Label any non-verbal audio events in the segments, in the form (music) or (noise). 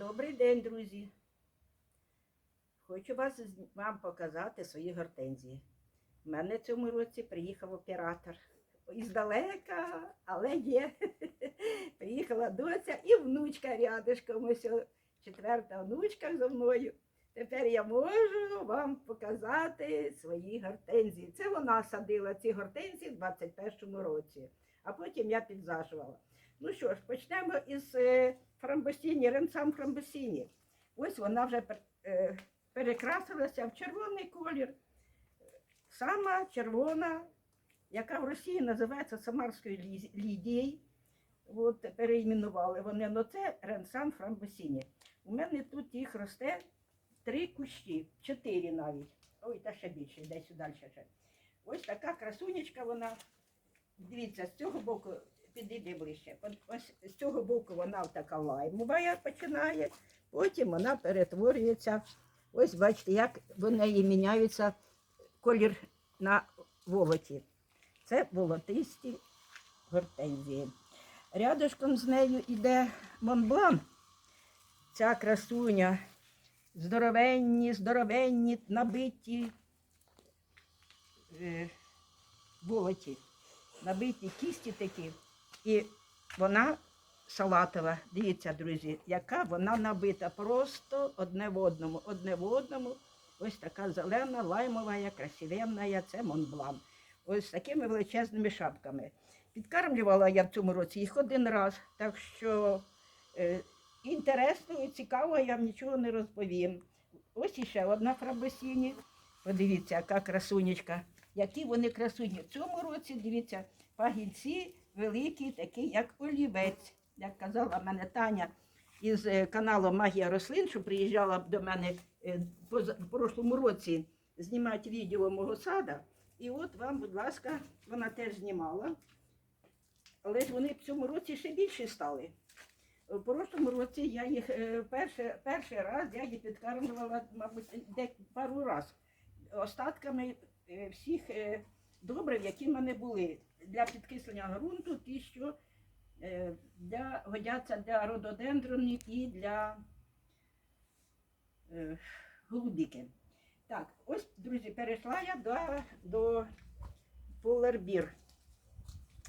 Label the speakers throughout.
Speaker 1: Добрий день, друзі. Хочу вас, вам показати свої гортензії. У мене в цьому році приїхав оператор. Іздалека, але є. (laughs) Приїхала доця і внучка рядишком. Четверта внучка зо мною. Тепер я можу вам показати свої гортензії. Це вона садила ці гортензії в 21-му році, а потім я підзажувала. Ну що ж, почнемо із е, фрамбосіні, ренсам фрамбосіні. Ось вона вже е, перекрасилася в червоний колір. Сама червона, яка в Росії називається Самарською лідією. От переіменували вони, але це ренсан фрамбосіні. У мене тут їх росте три кущі, чотири навіть. Ой, та ще більше, десь далі ще. Ось така красунечка вона. Дивіться, з цього боку, підійди ближче. Ось з цього боку вона така лаймова починає, потім вона перетворюється. Ось бачите, як в неї міняється колір на волоті. Це волотисті гортензії. Рядышком з нею йде Монблан. Ця красуня. Здоровенні, здоровенні, набиті е, волоті набиті кісті такі, і вона салатова. Дивіться, друзі, яка вона набита. Просто одне в одному, одне в одному. Ось така зелена, лаймова, красивенна, це Монблан. Ось з такими величезними шапками. Підкармлювала я в цьому році їх один раз, так що е, інтересно і цікаво, я вам нічого не розповім. Ось іще одна фрабосіні. Подивіться, яка красунечка. Які вони красуні. В цьому році, дивіться, пагінці великі, такі, як олівець. Як казала мене Таня із е, каналу Магія рослин, що приїжджала до мене е, в прошлому році знімати відео мого сада. І от вам, будь ласка, вона теж знімала. Але ж вони в цьому році ще більші стали. В прошлому році я їх е, перший, перший раз я їх підкармлювала, мабуть, пару разів остатками всіх добрив, які в мене були для підкислення ґрунту, ті, що е, для, годяться для рододендронів і для е, голубіки. Так, ось, друзі, перейшла я до, до поларбір.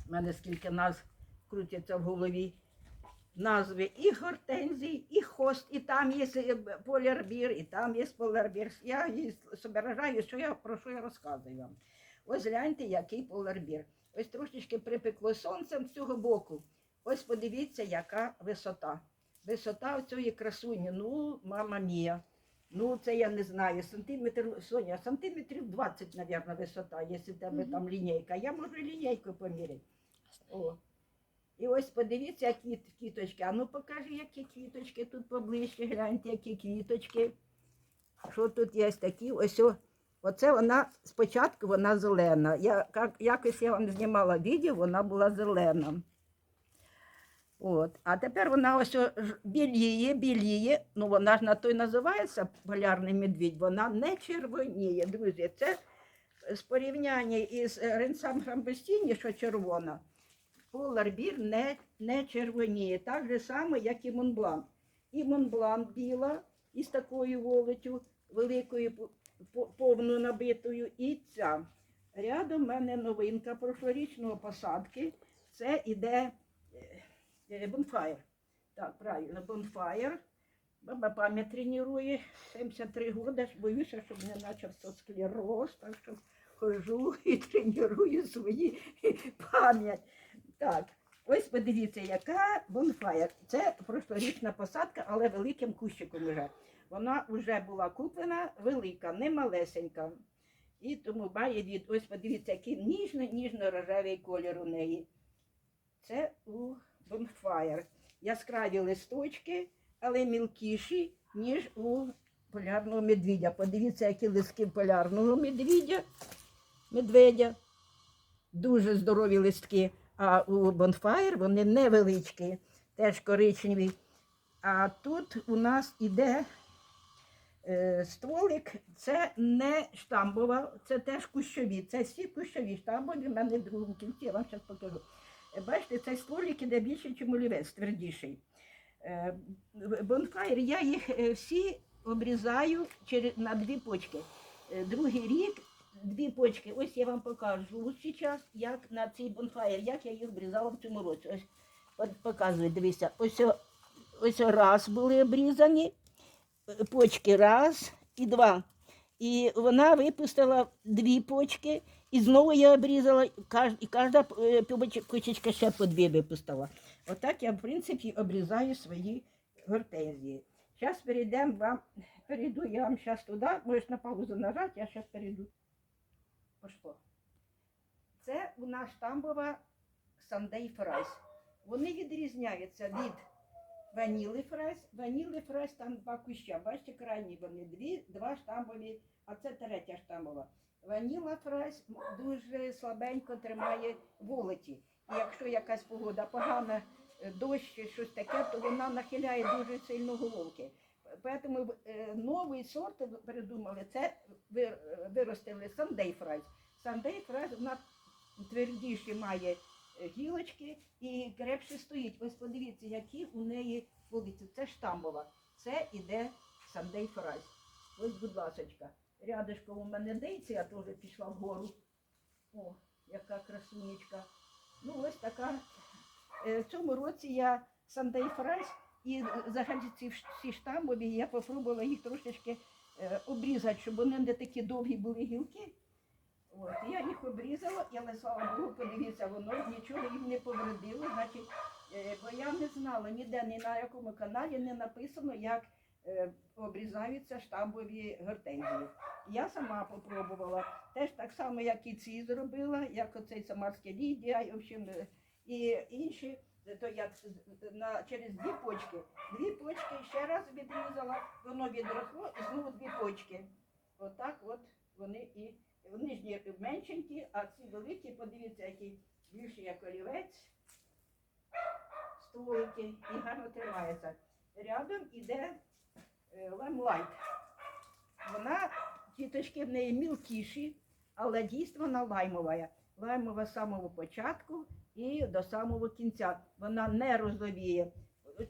Speaker 1: У мене скільки назв крутяться в голові. Назви і гортензій, і хост, і там є полярбір, і там є полярбір. Я її собираю, що я, про що я розказую вам. Ось гляньте, який полярбір. Ось трошечки припекло сонцем з цього боку. Ось подивіться, яка висота. Висота цієї красуні, ну, мама мія. Ну, це я не знаю. Сантиметр, Соня, сантиметрів 20, мабуть, висота, якщо в тебе там лінійка. Я можу і лінійкою поміряти. О. І ось подивіться, які квіточки. А ну покажи, які квіточки тут поближче. Гляньте, які квіточки. Що тут є такі? Ось о. Оце вона спочатку вона зелена. Я, як, якось я вам знімала відео, вона була зелена. От. А тепер вона ось біліє, біліє. Ну вона ж на той називається полярний медвідь, вона не червоніє, друзі. Це з порівняння із ренсам Грамбестіні, що червона. Поларбір не, не червоніє, так же само, як і Монблан. І Монблан біла із такою волотю, великою по- по- повно набитою, і ця. Рядом в мене новинка прошлорічного посадки. Це іде е, бонфаєр. Так, правильно, бонфаєр. Баба пам'ять тренує 73 роки, боюся, щоб не почався склероз, так що хожу (laughs) і треную свої пам'ять. Так, ось подивіться, яка бонфаєр. Це прошлорічна посадка, але великим кущиком вже. Вона вже була куплена велика, не малесенька. І тому має від. Ось подивіться, який ніжно-ніжно-рожевий колір у неї. Це у бонфаєр. Яскраві листочки, але мілкіші, ніж у полярного медвідя. Подивіться, які листки полярного медвідя. Медведя. Дуже здорові листки. А у бонфаєр вони невеличкі, теж коричневі. А тут у нас іде е, стволик, це не штамбова, це теж кущові. Це всі кущові штамбові, в мене в другому кінці, я вам зараз покажу. Е, Бачите, цей стволик іде більше, ніж олівець, твердіший. Е, Бонфайр, я їх е, всі обрізаю на дві почки. Е, Другий рік дві почки. Ось я вам покажу зараз, як на цей бонфайр, як я їх обрізала в цьому році. Ось показую, дивіться, ось, ось раз були обрізані, е, почки раз і два. І вона випустила дві почки, і знову я обрізала, і кожна е, кучечка ще по дві випустила. Отак я, в принципі, обрізаю свої гортензії. Зараз перейдемо вам, перейду я вам зараз туди, можеш на паузу нажати, я зараз перейду. Пошло. Це у нас штамбова Sunday Фрайс. Вони відрізняються від ваніли фрайс. Ваніли фрайс там два куща. Бачите, крайні вони дві, два штамбові, а це третя штамбова. Ваніла фрайс дуже слабенько тримає волоті. І якщо якась погода погана, е, дощ щось таке, то вона нахиляє дуже сильно головки. Тому е, новий сорт придумали, це вир- виростили Sunday фрайс. Sunday фрайс вона твердіші має е, гілочки і крепше стоїть. Ось подивіться, які у неї вулиці. Це штамбова. Це іде Sunday фрайс. Ось, будь ласочка. Рядишком у мене дейція теж пішла вгору. О, яка красунечка. Ну, ось така. Е, В цьому році я Sunday фрайс і взагалі ці вш- всі штамбові, я попробувала їх трошечки е, обрізати, щоб вони не такі довгі були гілки. От, я їх обрізала, але слава Богу, подивіться, воно нічого їм не повредило. Значить, е, бо я не знала ніде, ні на якому каналі не написано, як е, обрізаються штамбові гортензії. Я сама попробувала. Теж так само, як і ці зробила, як оцей самарська лідія, е, і інші. То я на, через дві почки. Дві почки ще раз відрізала, воно відросло і знову дві почки. Отак от вони і нижні меншенькі, а ці великі, подивіться, які більші як олівець, стволики і гарно тримається. Рядом іде е, лаймлайт. Вона, тіточки в неї мілкіші, але дійсно вона лаймова. Лаймова з самого початку і до самого кінця. Вона не розовіє.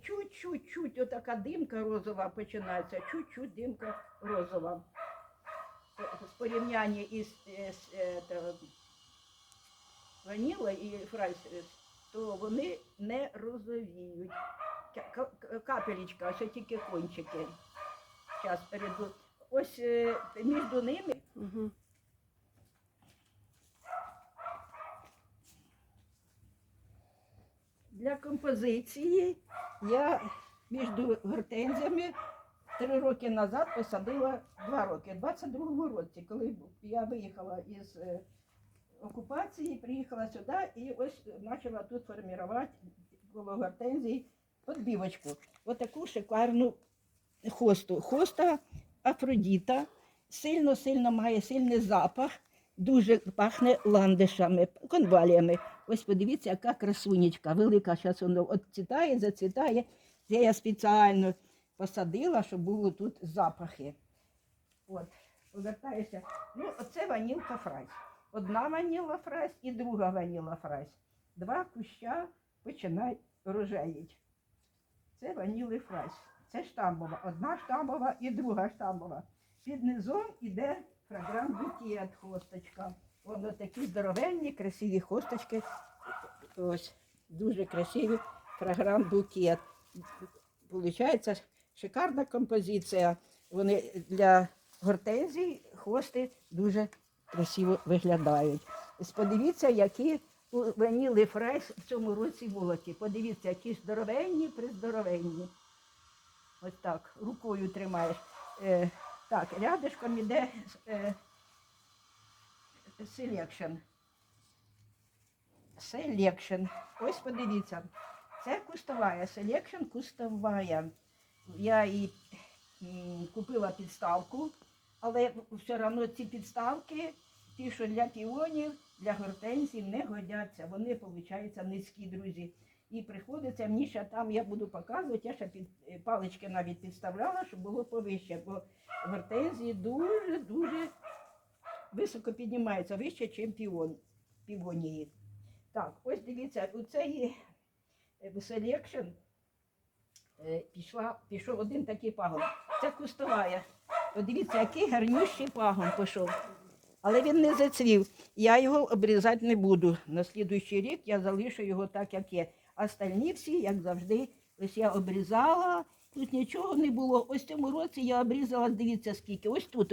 Speaker 1: Чуть-чуть, чуть отака димка розова починається, чуть-чуть димка розова. В порівнянні із, е, з, е, ваніла і фрайс, то вони не розовіють. Ка- ка- Капелечка, ось тільки кончики. Зараз перейду. Ось е, між ними Для композиції я між гортензіями три роки назад посадила два роки, в 22-му році, коли я виїхала із е, окупації, приїхала сюди і ось почала тут формувати коло гортензії подбівочку. Отаку шикарну хосту. Хоста Афродіта, сильно-сильно має сильний запах, дуже пахне ландишами, конваліями. Ось подивіться, яка красунечка, велика. Зараз воно відцвітає, зацвітає. Це я спеціально посадила, щоб було тут запахи. От, повертаюся. Ну, оце ванілка фрайс. Одна ваніла фрайс і друга ваніла фрайс. Два куща починають рожеїть. Це ваніли фрайс. Це штамбова. Одна штамбова і друга штамбова. Під низом іде фрагрант букет хосточка. Воно такі здоровенні, красиві хосточки. Ось дуже красивий фрагрант букет. Получається шикарна композиція. Вони для гортензій хости дуже красиво виглядають. Подивіться, які ваніли фрайс в цьому році волоті. Подивіться, які здоровенні, приздоровенні. Ось так, рукою тримаєш. Так, рядишком іде е, selection. Selection. Ось подивіться. Це кустовая. Selection кустовая. Я її купила підставку, але все одно ці підставки, ті, що для піонів, для гортензій не годяться. Вони, виходить, низькі, друзі. І приходиться мені ще там, я буду показувати, я ще під е, палички навіть підставляла, щоб було повище, бо гортензії дуже-дуже високо піднімаються, вище, ніж піон, півонії. Так, ось дивіться, у цієї е, Selection е, пішов один такий пагон. Це кустовая. Подивіться, який гарнющий пагон пішов. Але він не зацвів. Я його обрізати не буду. На слідуючий рік я залишу його так, як є. Остальні всі, як завжди, ось я обрізала, тут нічого не було. Ось цьому році я обрізала, дивіться скільки. Ось тут